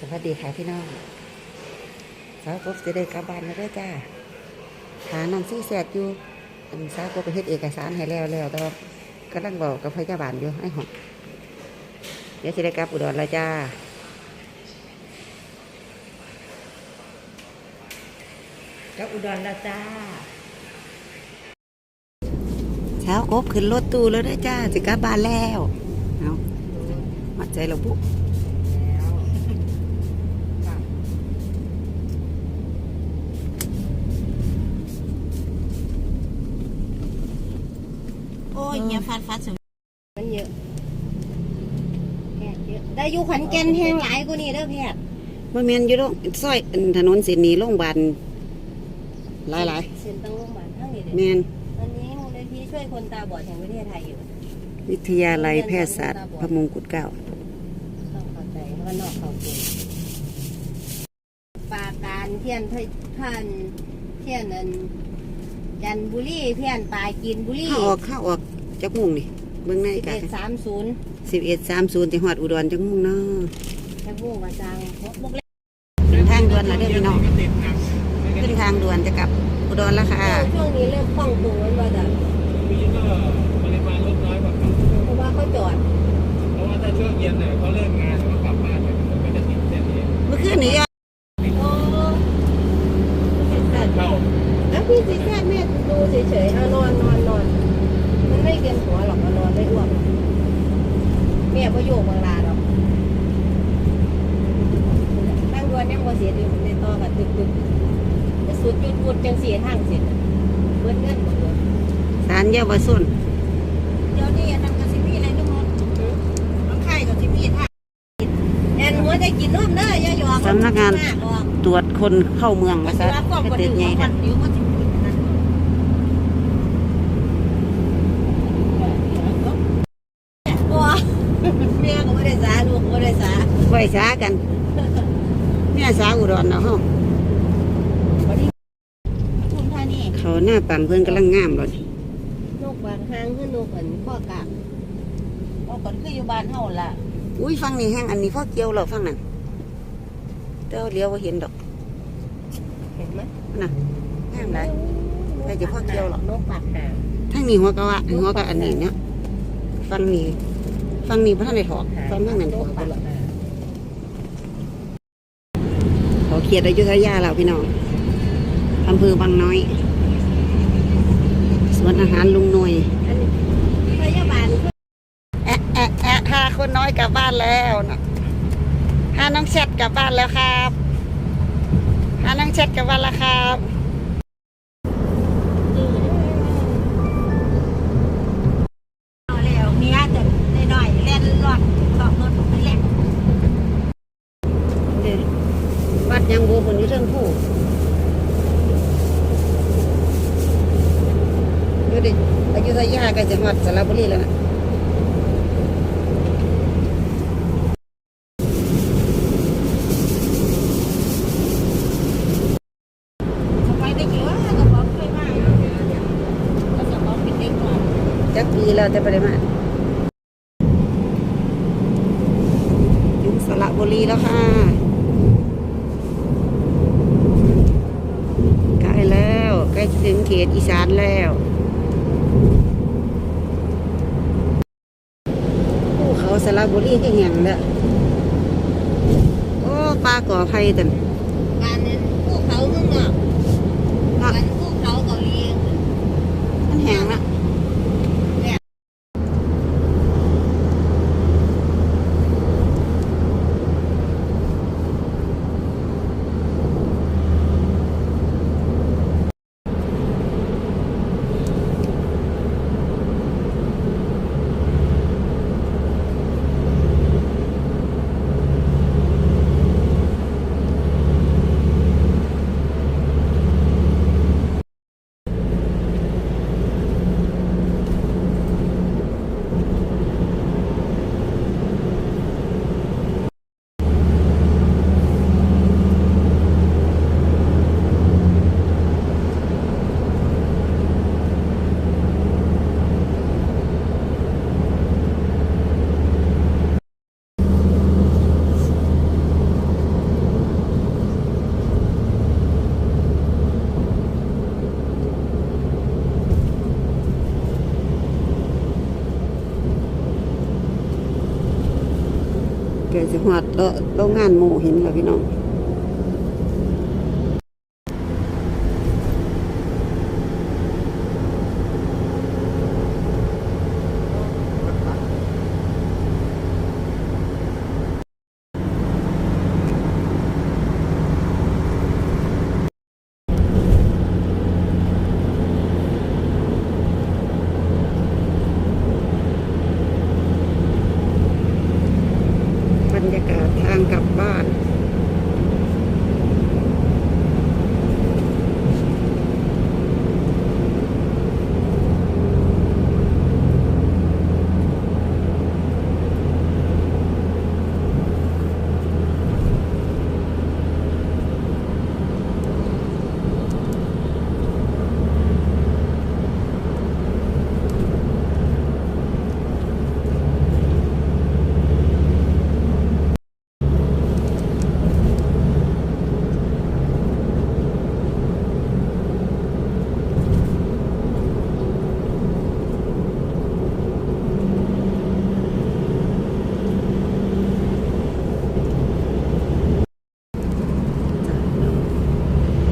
สวัสดีค่ะพี่น้องสาวกบจะได้กลับบ้านแล้วด้จ้าหาน้องซี่แสดอยู่สาวกบไปเฮ็ดเอกสารให้แล้วแล้วแต่ว่ากำลังบอกกับพยาบาลอยู่ไอ้หอมเดี๋ยวจะได้กลับอุดรแล้วจ้าก็อุดรแล้วจ้าเช้ากบขึ้นรถตู้แล้วเด้จ้าจะกลับบ้านแล้วเอามาใจเราบุ เงียฟัดฟัดสุดมันเยอะแพทย์เยอะได้อยู่ขอนแก่นแห้งหลายกว่านี้เด้อแพทย์ว่าแมนอยู่โรงซอยอันถนนเส้นนี้โรงพยาบาลหลายหลายเซ็นตั้งโรงพยาบาลทั้งนี้ๆเด้แมอนอันนี้มูลนิธิช่วยคนตาบอดแห่งประเทศไทยอยู่ วิทยาลัยแพทยศาสตร์พระมงกุฎเกล้าต้องเข้าใจว่านอกเขาเก่งปราการเทียนท่านเทียนอันจันทบุรีเทียนปลายกินบุรีเข้าออกเข้าออก จักมุ่งนี่เบิ่งในสิบกันเอ็ดสามศูนย์สิบเอ็ดสามศูนย์จังหวัดอุดรจังมุ่งเนาะแค่บูมาจางพกบกเล็กขึ้นทางด่วนแล้วเด้อพี่น้องขึ้นทางด่วนจะกลับอุดรแล้วค่ะช่วงนี้เริ่มคล่องตัวมันว่าจะมีก็ปริมาณลดน้อยกว่าเก่าเพราะว่าเขาจอดเพราะว่าถ้าช่วงเย็นเนี่ยเขาเลิกงานแล้วก็กลับบ้านเนี่ยมันก็จะติดเส้นนี้เมื่อคืนนี้ยอด โอ้ เข้า แล้วพี่ซีแค่แม่ดูเฉยๆเอานอนนอนนอน มันไม่เกินหัวหรอกเอานอนไม่อ้วกแม่ก็โยกบางลาหรอกตั้งดวนยังบ่เสียดีในต่อกับตึกตึกจะสุดจุดพุดจังสีทางเสร็จเบิ้เงินหมดเลย สาร เยาวชนเดี๋ยวนี้ทำกับสิมีอะไรนึกมั้งมันไข่กับสิมีท่าแอนหัวจะกินนมเด้อย่าหยอกสำนักงานออกตรวจคนเข้าเมืองมัมานซะจะรับความให้กดตึดึกงใหญ่มันะนนิ้วมันจะกินนั่นบัวเมียก็ไม่ได้สาลูกก็ไม่ได้สาไว้สากันเนี่ยสาอุดรเนาะเฮาคุณท่านี่เขาหน้าปังเพิ่นกำลังงามเลย นกบางหางคือนกอันข้อกาบเอาก่อนคืออยู่ บ้านเฮาล่ะอุ้ยฟังนี่แห้งอันนี้พ่อเกี่ยวเหรอฟังนั่นเจ้าเลี้ยวว่าเห็นดอก เห็นไหมน่ะแห้งได้แต่จะพ่อเกี่ยวหรอกนกปากหางทั้งนี้หัวกะว่าหัวกะอันนี้เนี่ยฟังนี่ฟังนี่พระท่านได้ถอกฟังทั้งนั้นถอกไปแล้วเขาเขียดอยุธยาแล้วพี่น้องอำเภอบางน้อย สวนอาหารลุงหน่วยอันนี้พยาบาลคือ แอะแอะแอะพาค น้อยกลับบ้านแล้วนะฮาน้องแชทกลับบ้านแล้วครับฮาน้องแชทกลับบ้านแล้วครับ เอาแล้วเมียแต่น้อยๆเล่นรอดขอบรถไปเล่น เด้อวัดยังบูคนอยู่เรื่องผู้ดูดิอยุธยาก็จังหวัดสระบุรีแล้วนะ สมัย เด็กว่ากระป๋องเคยมาก็จะบอกเป็นเด็กก่อนจักปีแล้วแต่ปริมาณถึงสระบุรีแล้วค่ะใกล้แล้วใกล้ถึงเขตอีสานแล้วภูเขาสระบุรีก็แห่งแล้วโอ้ปลาก่อไผ่ตัน สิหอดโรงงานหมูหินค่ะพี่น้อง บรรยากาศทางกลับบ้าน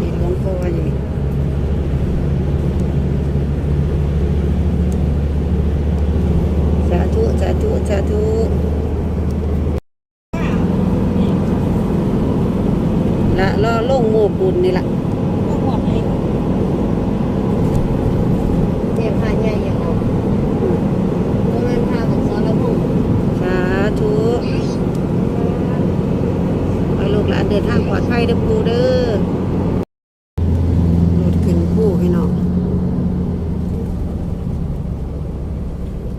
มีหลวงพ่ออยู่นี่สาธุ สา ธุ สาธุ ละล่อลงโมปุนนี่ละ เจ็บพาใหญ่ยังออกเพราะมันพาของซอแล้วพุ่ง สาธุให้ลูกหลานเดินทางปลอดภัยเด้อปูเด้อโดดขึ้นผู้ให้น้อง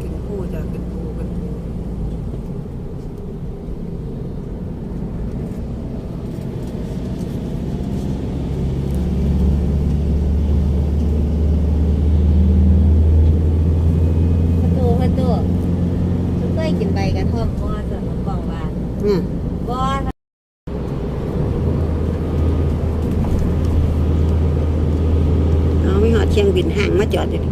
ขึ้นผู้จ้ะขึ้นผู้ขึ้นผู้ ประตูประตูฉันเคยกินใบกระท่อมมอส่วนของกล่องบาน เนี่ย บอส เอาไม่หอดเชียงบิ นห่างมาจอดอยู่ดิ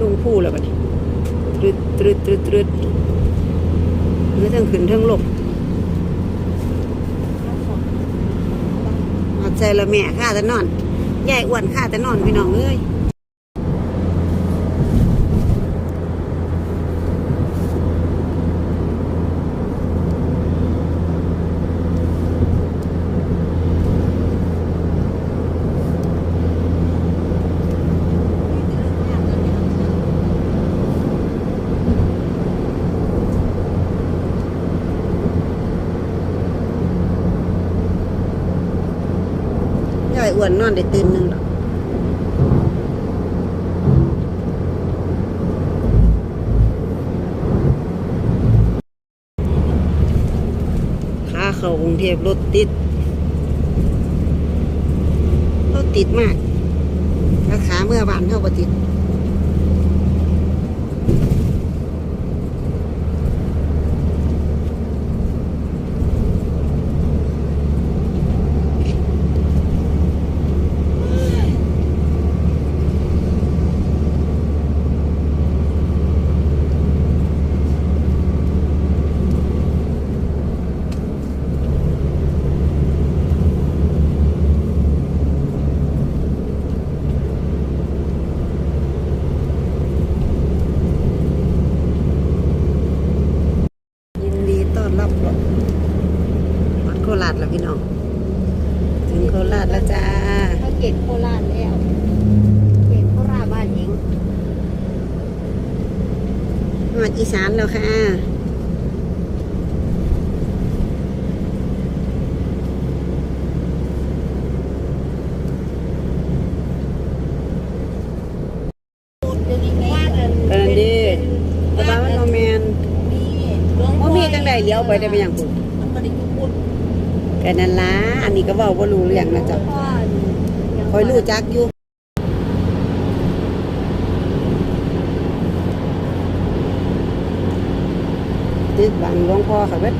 ลงผู้แล้วบัดนี้ตรึดตรึดตรึดตรึดเมื่อทั้งขึ้นทั้งลงอาใจละแม่ข้าแต่นอนยายอ้วนข้าแต่นอนพี่น้องเอ้ยยายอ้ว นอนได้ตื่นหนึ่งหรอกขาเข้ากรุงเทพรถติด รถติดมากราคาเมื่อบานเท่าปติด ยินดีต้อนรับวัดโคราชแล้วพี่น้อง ถึงโคราชแล้วจ้า เขาเก็บโคราชแล้วเก็บโคราชบ้านเอง มาอีสานแล้วค่ะ เดี๋ยวนี้ว่าเดิน เออดีแต่ว่ามันโมแมน มีหลวง บ่ พ่อ มีจังใดเลี้ยว ไปได้ไปอย่างคุณมันบ่ได้อยู่พุทธแต่นั่นล่ะอันนี้ก็เว้าบ่รู้เรื่องนะจ๊ะพ่อยังคอยรู้จักอยู่ตึกบังหลวงพ่อค่ะเบิด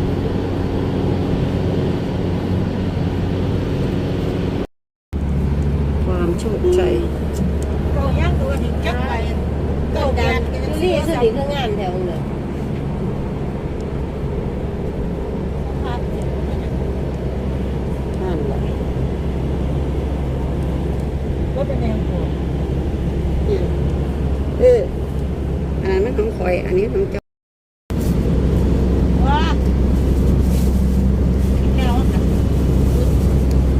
ความโชคชัยโปรย่างตัวนี้รีคือดีคืองานแถวเลย นั่นแหละ ก็เป็นแนวโผล่ เอออันนั้นมันของคอย อันนี้ของเจ้า ว้าแนวค่ะ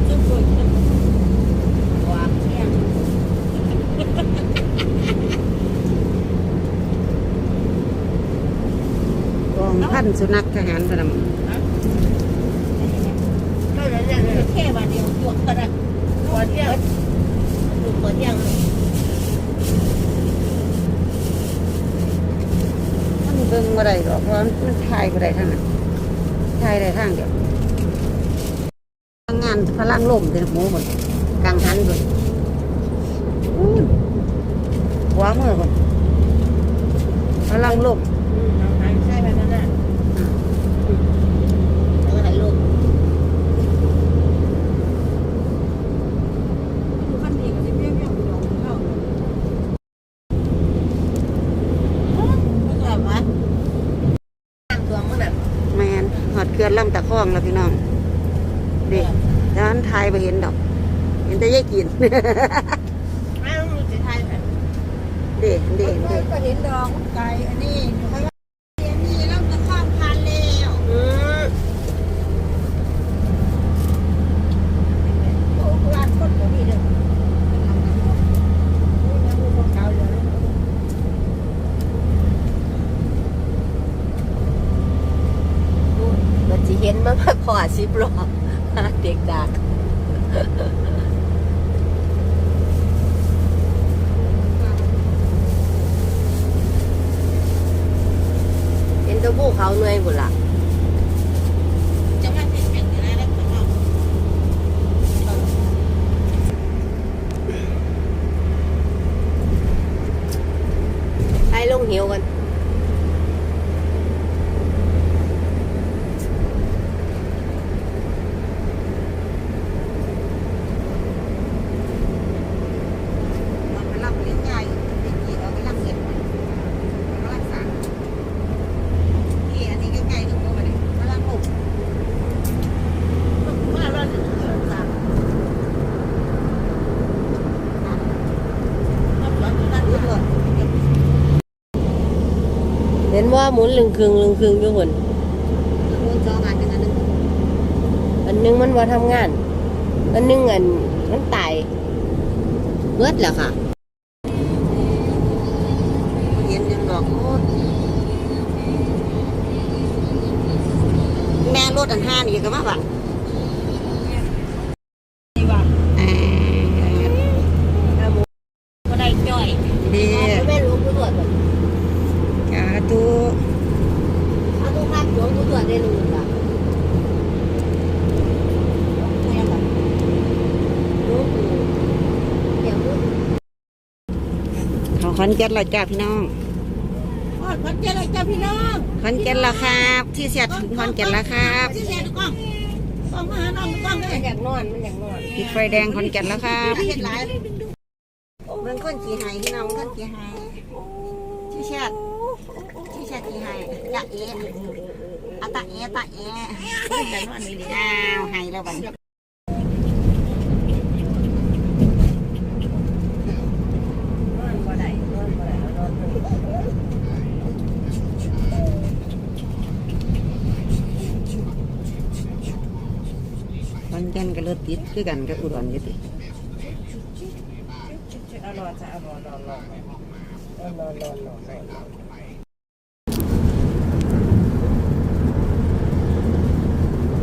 ชุดสวยชุด ว้าเที่ยง กองพั นสุนัขทหารพนมเท่านั้นเนี่ยแค่วันเดียวจวกก็ได้หัวเที่ยงดูหัวเที่ยงมันเบิ่งบ่ได้หรอกเพราะมันถ่ายบ่ได้ทางนั้นถ่ายได้ทางเดียวงานพลังลมเป็นหมูหมดกลางหันหมดอู้ยหัวมือหมดพลังลม ใช่แบบนั้นน่ะแล้วก็ถ่ายรูป ดูขั้นดีกับที่เพี้ยงเพี้ยงลงเข้าไม่กลับวะ ตั้งตัวมันน่ะ แมนหอดเกลือนลำตะคองแล้วพี่น้องเด็กด้านถ่ายไปเห็นดอก เห็นแต่ ยายกินอ้าวมันจะถ่ายแบบเด็กเด็กเด็กก็เห็นดองไก่อันนี้เขาเรียนนี่แล้วจะข้ามพันแล้วอืมโอ้ร้านคนก็มีเด้อยังมีคนเก่าจะเห็นมันมาพอสิบรอบเด็กดักเห็นตัวผู้ เขาเหนื่อยหมดละมาเป็นเป็นอะไรแล้วก็เอา ไปลงเหวกัน มันไปรับเลี้ยงใหญ่เด็กกี่เอาไปรับเงินมันไปรักษานี่อันนี้ใกล้ๆตรงนี้มาเลยพลังลม มาแล้วจะเกิดสามมาสอนอยู่นั่น รู้ นี่ ตัว เห็น ว่าหมุนลึงคืงลึงคืงอยู่หนมูลจอมาเป็นอันนึงอันนึงมันว่าทำงาน อันนึงอันมันตายเบิดแล้วค่ะเห็นยังดอกโอ้ยแม่รถอันห้านี่ก็มาบัง ดีว่า อ่า ก็ได้จ่อย ดี แม่รู้ผู้ตรวจแบบ กาตู เอาทุกภาพหลวงผู้ตรวจได้รู้ค่ะรู้เดี๋ยวรู้ เขาขอนแก่นและจ้าพี่น้องโอ้ยขอนแก่นเลยจ้าพี่น้องขอนแก่นและครับ ที่เสียถึงขอนแก่นและครับที่เสียกล้องกล้องมาหาน้องกล้องเลมันยอยากนอนมันอยากนอนติดไฟแดงขอนแก่นแล้วครับเห็นหลายเบิ่งคนกี่ไห้พี่น้องคนกี่ไห้ชื่อชาติชื่อชาติกี่ไห้จะเอะอะตะเอะตะเอะแต่นอนนี่ดิอ้าวไห้แล้วบัดนี้นอนบ่ได้นอนบ่ได้นอนบ่ได้ ขอนแก่นก็ รถติดคือกันกับอุดรอยู่ติเอานอจะเอานอรอรอเอานอรอรอรอน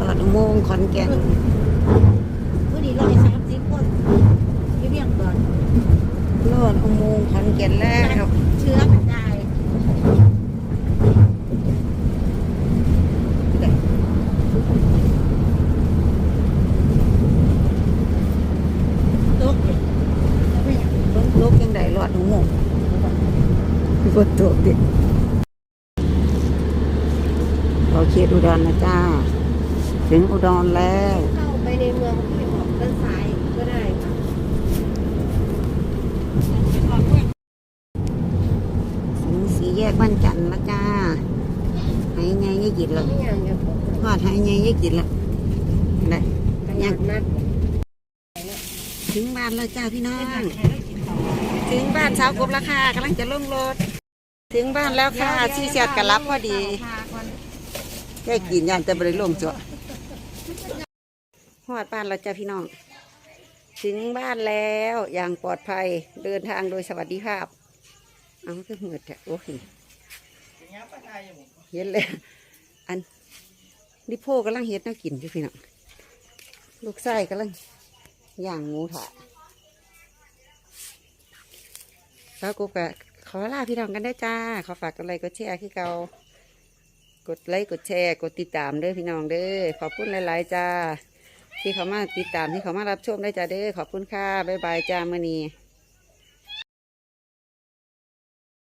รอดอุโมงค์ขอนแก่น ผู้ดีร้อยสามสิบคนยี่เบี้ยงก่อน รอดอุโมงค์ขอนแก่นแล้ว เชื้อมันได้ตก ฝนตกยังได้รอดอุโมงค์ฝนตก ดิเราเขตอุดรนะจ้า ถึงอุดรแล้ว เข้าไปในเมืองที่ออกด้านซ้ายก็ได้ค่ะถึงสีแกวันจันทร์แล้วจ้าหายไงยี่กินแล้วไม่ยังจะพบทอดหายไงยี่กินแล้วได้กันยังนัดถึงบ้านแล้วจ้าพี่น้อง ถึงบ้านสาวกบราคากำลังจะลงรถ ถึงบ้านแล้วค่ะชีเสียดกระลับพอดีแค่กินยันแต่บริลงจ้ะหอดบ้านแล้วจ้าพี่น้อง ถึงบ้านแล้วอย่างปลอดภัยเดินทางโดยสวัสดิภาพ เอาคือเหมือดแท้โอ้ยเห็นเลยอันดิโพกำลังเฮ็ดแน่ากินอยู่พี่น้อง ลูกไส้กำลังย่างหมูถะแล้วกูก็ ขอลาพี่น้องกันได้จ้า ขอฝากกดไลยกดแชร์คือเกากดไลค์กดแชร์ กดติดตามเด้อพี่น้องเด้อขอบคุณหลายๆจ้า ที่เขามาติดตามที่เขามารับชมได้จ้าเด้อขอบคุณค่ะบ๊ายบายจ้ามื่อนี้